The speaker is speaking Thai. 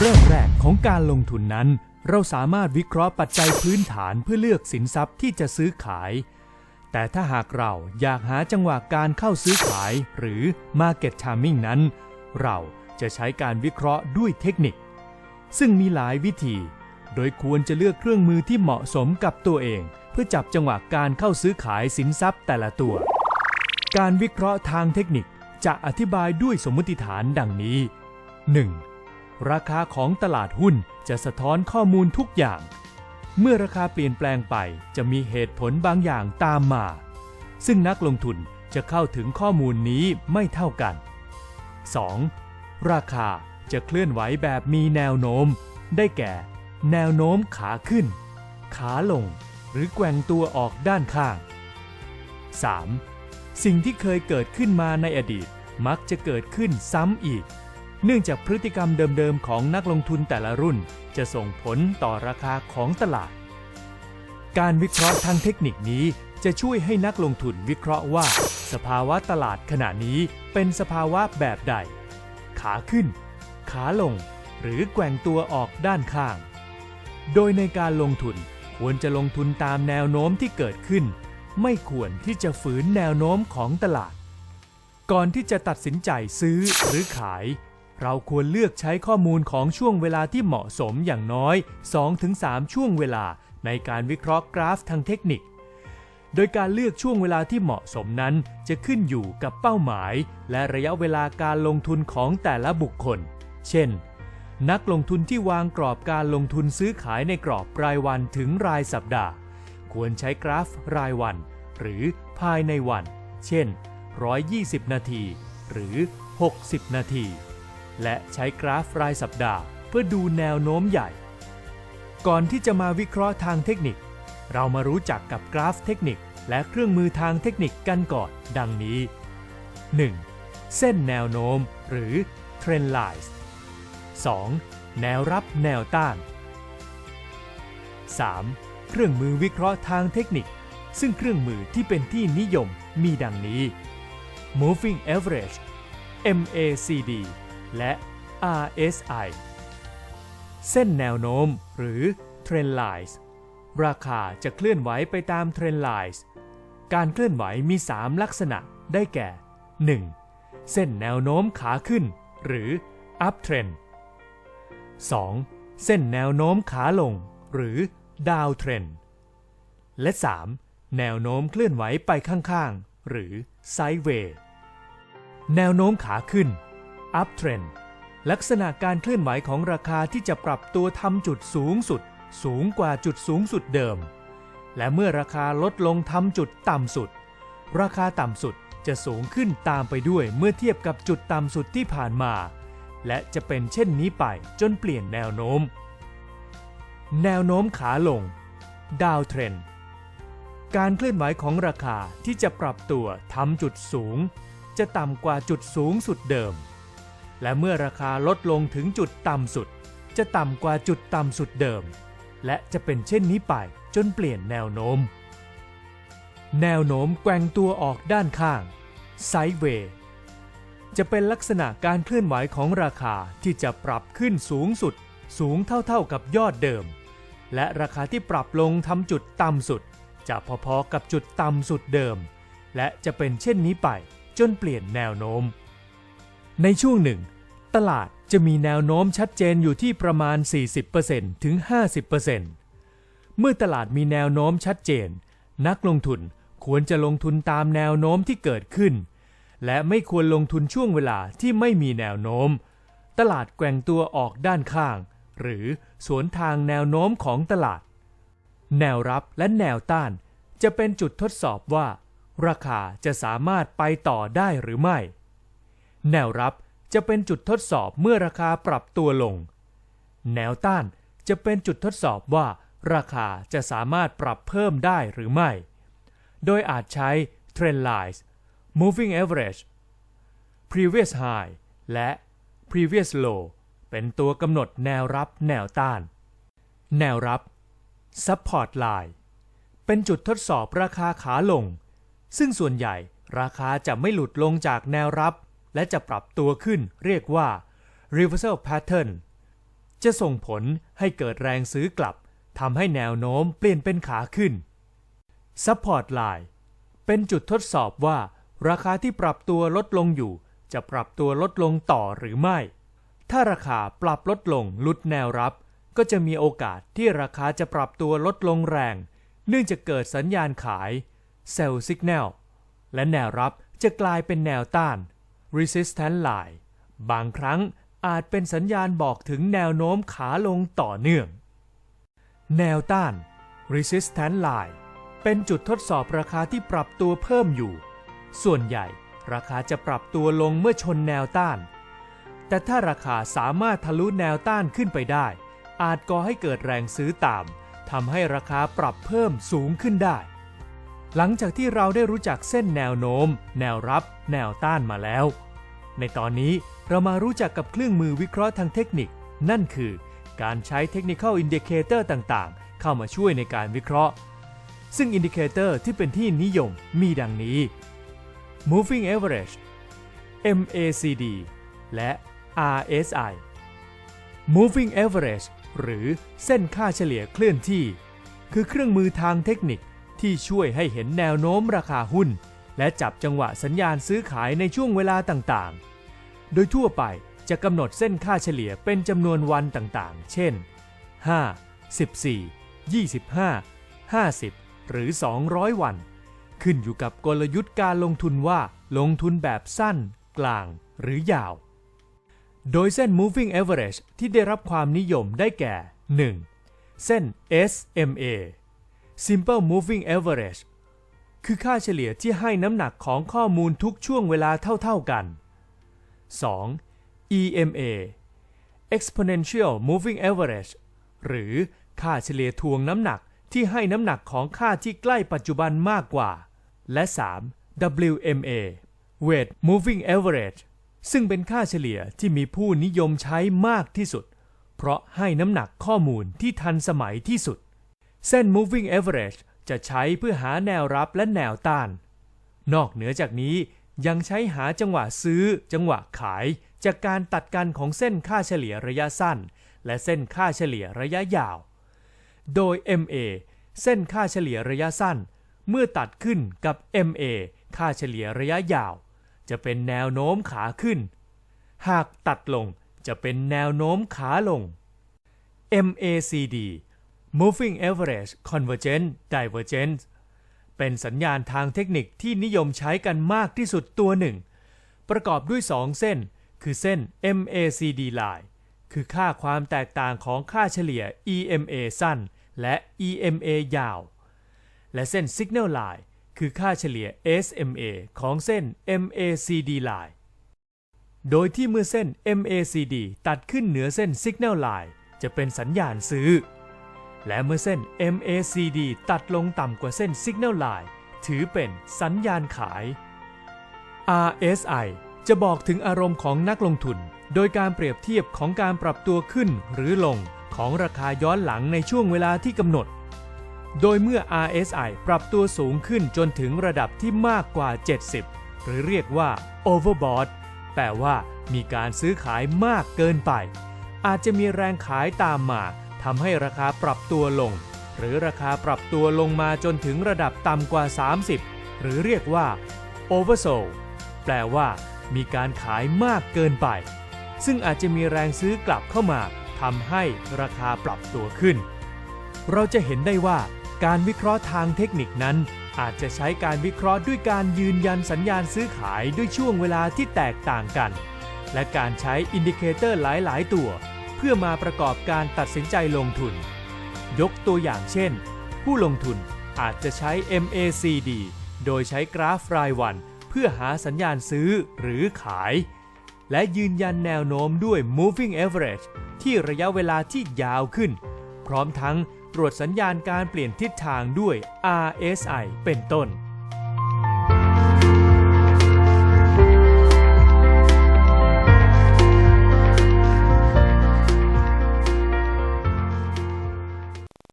เริ่มแรกของการลงทุนนั้น เราสามารถวิเคราะห์ปัจจัยพื้นฐานเพื่อเลือกสินทรัพย์ที่จะซื้อขาย แต่ถ้าหากเราอยากหาจังหวะการเข้าซื้อขายหรือ Market Timing นั้น เราจะใช้การวิเคราะห์ด้วยเทคนิค ซึ่งมีหลายวิธี โดยควรจะเลือกเครื่องมือที่เหมาะสมกับตัวเอง เพื่อจับจังหวะการเข้าซื้อขายสินทรัพย์แต่ละตัว การวิเคราะห์ทางเทคนิคจะอธิบายด้วยสมมติฐานดังนี้ 1. ราคาของตลาดหุ้นจะสะท้อนข้อมูลทุกอย่าง เมื่อราคาเปลี่ยนแปลงไปจะมีเหตุผลบางอย่างตามมา ซึ่งนักลงทุนจะเข้าถึงข้อมูลนี้ไม่เท่ากัน 2. ราคาจะเคลื่อนไหวแบบมีแนวโน้ม ได้แก่ แนวโน้มขาขึ้น ขาลง หรือแกว่งตัวออกด้านข้าง 3. สิ่งที่เคยเกิดขึ้นมาในอดีตมักจะเกิดขึ้นซ้ำอีก เนื่องจากพฤติกรรมเดิมๆ ของนักลงทุนแต่ละรุ่น จะส่งผลต่อราคาของตลาด การวิเคราะห์ทางเทคนิคนี้จะช่วยให้นักลงทุนวิเคราะห์ว่า สภาวะตลาดขณะนี้เป็นสภาวะแบบใด ขาขึ้น ขาลง หรือแกว่งตัวออกด้านข้าง โดยในการลงทุนควรจะลงทุนตามแนวโน้มที่เกิดขึ้น ไม่ควรที่จะฝืนแนวโน้มของตลาด ก่อนที่จะตัดสินใจซื้อหรือขาย เราควรเลือกใช้ข้อมูลของช่วงเวลาที่เหมาะสมอย่างน้อย 2-3 ช่วงเวลาในการวิเคราะห์กราฟทางเทคนิค โดยการเลือกช่วงเวลาที่เหมาะสมนั้น จะขึ้นอยู่กับเป้าหมาย และระยะเวลาการลงทุนของแต่ละบุคคล เช่น นักลงทุนที่วางกรอบการลงทุนซื้อขายในกรอบรายวันถึงรายสัปดาห์ ควรใช้กราฟรายวัน หรือภายในวัน เช่น 120 นาที หรือ 60 นาที และใช้กราฟรายสัปดาห์ เพื่อดูแนวโน้มใหญ่ ก่อนที่จะมาวิเคราะห์ทางเทคนิค เรามารู้จักกับกราฟเทคนิค และเครื่องมือทางเทคนิคกันก่อนดังนี้ 1. เส้นแนวโน้ม หรือ Trend Lines 2. แนวรับแนวต้าน 3. เครื่องมือวิเคราะห์ทางเทคนิค ซึ่งเครื่องมือที่เป็นที่นิยมมีดังนี้ Moving Average MACD และ RSI เส้นแนวโน้มหรือ Trend Lines ราคาจะเคลื่อนไหวไปตาม Trend Lines การเคลื่อนไหวมี 3 ลักษณะได้แก่ 1. เส้นแนวโน้มขาขึ้น หรือ Uptrend 2. เส้นแนวโน้มขาลง หรือ Downtrend และ 3. แนวโน้มเคลื่อนไหวไปข้างๆ หรือ Sideways แนวโน้มขาขึ้น Uptrend ลักษณะการเคลื่อนไหวของราคาที่จะปรับตัวทำจุดสูงสุด สูงกว่าจุดสูงสุดเดิม และเมื่อราคาลดลงทำจุดต่ำสุด ราคาต่ำสุดจะสูงขึ้นตามไปด้วยเมื่อเทียบกับจุดต่ำสุดที่ผ่านมา และจะเป็นเช่นนี้ไปจนเปลี่ยนแนวโน้ม แนวโน้มขาลง Down Trend การเคลื่อนไหวของราคาที่จะปรับตัวทำจุดสูง จะต่ำกว่าจุดสูงสุดเดิม และเมื่อราคาลดลงถึงจุดต่ำสุด จะต่ำกว่าจุดต่ำสุดเดิม และจะเป็นเช่นนี้ไปจนเปลี่ยนแนวโน้ม แนวโน้มแกว่งตัวออกด้านข้าง Sideways จะเป็นลักษณะการเคลื่อนไหวของราคาที่จะปรับขึ้นสูงสุด สูงเท่าๆกับยอดเดิม และราคาที่ปรับลงทำจุดต่ำสุด จะพอๆกับจุดต่ำสุดเดิม และจะเป็นเช่นนี้ไปจนเปลี่ยนแนวโน้ม ในช่วงหนึ่ง ตลาดจะมีแนวโน้มชัดเจนอยู่ที่ประมาณ 40%ถึง 50%เมื่อตลาดมีแนวโน้มชัดเจน นักลงทุนควรจะลงทุนตามแนวโน้มที่เกิดขึ้น และไม่ควรลงทุนช่วงเวลาที่ไม่มีแนวโน้ม ตลาดแกว่งตัวออกด้านข้าง หรือสวนทางแนวโน้มของตลาด แนวรับและแนวต้าน จะเป็นจุดทดสอบว่า ราคาจะสามารถไปต่อได้หรือไม่ แนวรับจะเป็นจุดทดสอบเมื่อราคาปรับตัวลง แนวต้านจะเป็นจุดทดสอบว่าราคาจะสามารถปรับเพิ่มได้หรือไม่ โดยอาจใช้ Trend Lines Moving Average Previous High และ Previous Low เป็นตัวกำหนดแนวรับแนวต้าน แนวรับ Support Line เป็นจุดทดสอบราคาขาลง ซึ่งส่วนใหญ่ราคาจะไม่หลุดลงจากแนวรับ และจะปรับตัวขึ้นเรียกว่า Reversal Pattern จะส่งผลให้เกิดแรงซื้อกลับทำให้แนวโน้มเปลี่ยนเป็นขาขึ้น Support Line เป็นจุดทดสอบว่า ราคาที่ปรับตัวลดลงอยู่ จะปรับตัวลดลงต่อหรือไม่ ถ้าราคาปรับลดลงลุดแนวรับ ก็จะมีโอกาสที่ราคาจะปรับตัวลดลงแรง เนื่องจากเกิดสัญญาณขาย Sell Signal และแนวรับจะกลายเป็นแนวต้าน Resistance Line บางครั้งอาจเป็นสัญญาณบอกถึงแนวโน้มขาลงต่อเนื่อง แนวต้าน Resistance Line เป็นจุดทดสอบราคาที่ปรับตัวเพิ่มอยู่ ส่วนใหญ่ราคาจะปรับตัวลงเมื่อชนแนวต้าน แต่ถ้าราคาสามารถทะลุแนวต้านขึ้นไปได้ อาจก่อให้เกิดแรงซื้อตามทำให้ราคาปรับเพิ่มสูงขึ้นได้ หลังจากที่เราได้รู้จักเส้นแนวโน้ม แนวรับ แนวต้านมาแล้ว ในตอนนี้เรามารู้จักกับเครื่องมือวิเคราะห์ทางเทคนิค นั่นคือการใช้ Technical Indicator ต่างๆ เข้ามาช่วยในการวิเคราะห์ ซึ่งอินดิเคเตอร์ที่เป็นที่นิยมมีดังนี้ Moving Average MACD และ RSI Moving Average หรือเส้นค่าเฉลี่ยเคลื่อนที่ คือเครื่องมือทางเทคนิค ที่ช่วยให้เห็นแนวโน้มราคาหุ้น และจับจังหวะสัญญาณซื้อขายในช่วงเวลาต่างๆ โดยทั่วไปจะกำหนดเส้นค่าเฉลี่ยเป็นจำนวนวันต่างๆ เช่น 5 14 25 50 หรือ 200 วัน ขึ้นอยู่กับกลยุทธ์การลงทุนว่าลงทุนแบบสั้น กลางหรือยาว โดยเส้น moving average ที่ได้รับความนิยมได้แก่ 1. เส้น SMA simple moving average คือค่าเฉลี่ยที่ให้น้ำหนักของข้อมูลทุกช่วงเวลาเท่า ๆกัน 2. EMA exponential moving average หรือค่าเฉลี่ยทวงน้ำหนักที่ให้น้ำหนักของค่าที่ใกล้ปัจจุบันมากกว่า และ 3. WMA weight moving average ซึ่งเป็นค่าเฉลี่ยที่มีผู้นิยมใช้มากที่สุด เพราะให้น้ำหนักข้อมูลที่ทันสมัยที่สุด เส้น moving average จะใช้เพื่อหาแนวรับและแนวต้าน นอกเหนือจากนี้ยังใช้หาจังหวะซื้อ จังหวะขาย จากการตัดกันของเส้นค่าเฉลี่ยระยะสั้น และเส้นค่าเฉลี่ยระยะยาว โดย MA เส้นค่าเฉลี่ยระยะสั้น เมื่อตัดขึ้นกับ MA ค่าเฉลี่ยระยะยาว จะเป็นแนวโน้มขาขึ้น หากตัดลงจะเป็นแนวโน้มขาลง MACD Moving Average Convergent Divergence เป็นสัญญาณทางเทคนิคที่นิยมใช้กันมากที่สุดตัวหนึ่ง ประกอบด้วย 2 เส้น คือเส้น MACD line คือค่าความแตกต่างของค่าเฉลี่ย EMA สั้น และ EMA ยาว และเส้น Signal line คือค่าเฉลี่ย SMA ของเส้น MACD line โดยที่เมื่อเส้น MACD ตัดขึ้นเหนือเส้น Signal line จะเป็นสัญญาณซื้อ และเมื่อเส้น MACD ตัดลงต่ำกว่าเส้น Signal Line ถือเป็นสัญญาณขาย RSI จะบอกถึงอารมณ์ของนักลงทุน โดยการเปรียบเทียบของการปรับตัวขึ้นหรือลงของราคาย้อนหลังในช่วงเวลาที่กำหนด โดยเมื่อ RSI ปรับตัวสูงขึ้นจนถึงระดับที่มากกว่า 70 หรือเรียกว่า overbought แปลว่ามีการซื้อขายมากเกินไป อาจจะมีแรงขายตามมา ทำให้ราคาปรับตัวลง หรือราคาปรับตัวลงมาจนถึงระดับต่ำกว่า 30 หรือเรียกว่า oversold แปลว่ามีการขายมากเกินไป ซึ่งอาจจะมีแรงซื้อกลับเข้ามาทำให้ราคาปรับตัวขึ้น เราจะเห็นได้ว่าการวิเคราะห์ทางเทคนิคนั้น อาจจะใช้การวิเคราะห์ด้วยการยืนยันสัญญาณซื้อขายด้วยช่วงเวลาที่แตกต่างกัน และการใช้อินดิเคเตอร์หลาย ๆ ตัว เพื่อมาประกอบการตัดสินใจลงทุน ยกตัวอย่างเช่น ผู้ลงทุนอาจจะใช้ MACD โดยใช้กราฟรายวัน เพื่อหาสัญญาณซื้อหรือขาย และยืนยันแนวโน้มด้วย moving average ที่ระยะเวลาที่ยาวขึ้น พร้อมทั้งตรวจสัญญาณการเปลี่ยนทิศทางด้วย RSI เป็นต้น